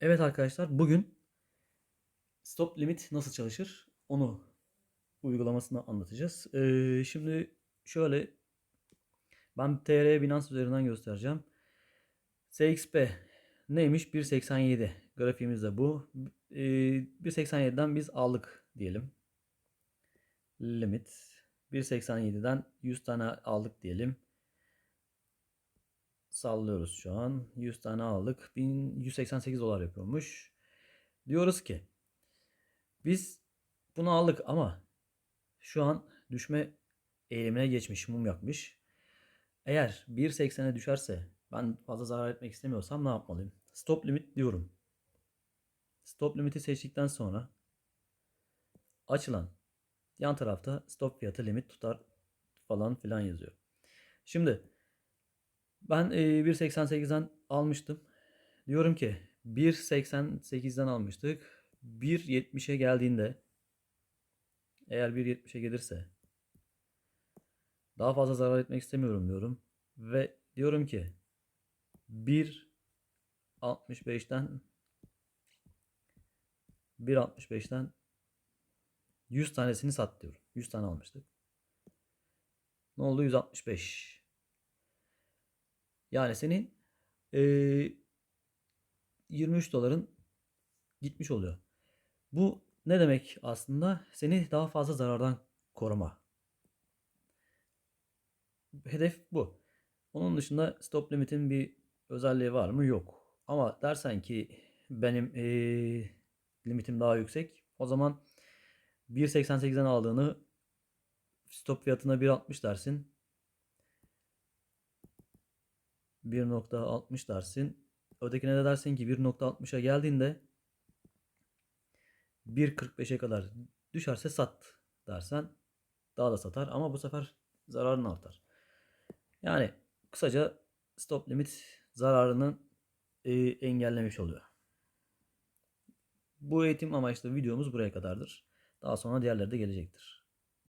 Evet arkadaşlar bugün stop limit nasıl çalışır onu uygulamasını anlatacağız. Ee, şimdi şöyle ben TR Binance üzerinden göstereceğim. SXP neymiş? 1.87 grafiğimiz de bu. Ee, 1.87'den biz aldık diyelim. Limit 1.87'den 100 tane aldık diyelim. Sallıyoruz şu an. 100 tane aldık. 1188 dolar yapıyormuş. Diyoruz ki biz bunu aldık ama şu an düşme eğilimine geçmiş, mum yakmış. Eğer 1.80'e düşerse ben fazla zarar etmek istemiyorsam ne yapmalıyım? Stop limit diyorum. Stop limiti seçtikten sonra açılan yan tarafta stop fiyatı limit tutar falan filan yazıyor. Şimdi ben e, 1.88'den almıştım. Diyorum ki 1.88'den almıştık. 1.70'e geldiğinde eğer 1.70'e gelirse daha fazla zarar etmek istemiyorum diyorum. Ve diyorum ki 1.65'ten 1.65'ten 100 tanesini sat diyorum. 100 tane almıştık. Ne oldu? 165. Yani senin eee 23 doların gitmiş oluyor. Bu ne demek aslında? Seni daha fazla zarardan koruma. Hedef bu. Onun dışında stop limitin bir özelliği var mı? Yok. Ama dersen ki benim eee, limitim daha yüksek. O zaman 1.88'den aldığını stop fiyatına 1.60 dersin. 1.60 dersin. Ötekine de dersin ki 1.60'a geldiğinde 1.45'e kadar düşerse sat dersen daha da satar ama bu sefer zararın artar. Yani kısaca stop limit zararını e, engellemiş oluyor. Bu eğitim amaçlı videomuz buraya kadardır. Daha sonra diğerleri de gelecektir.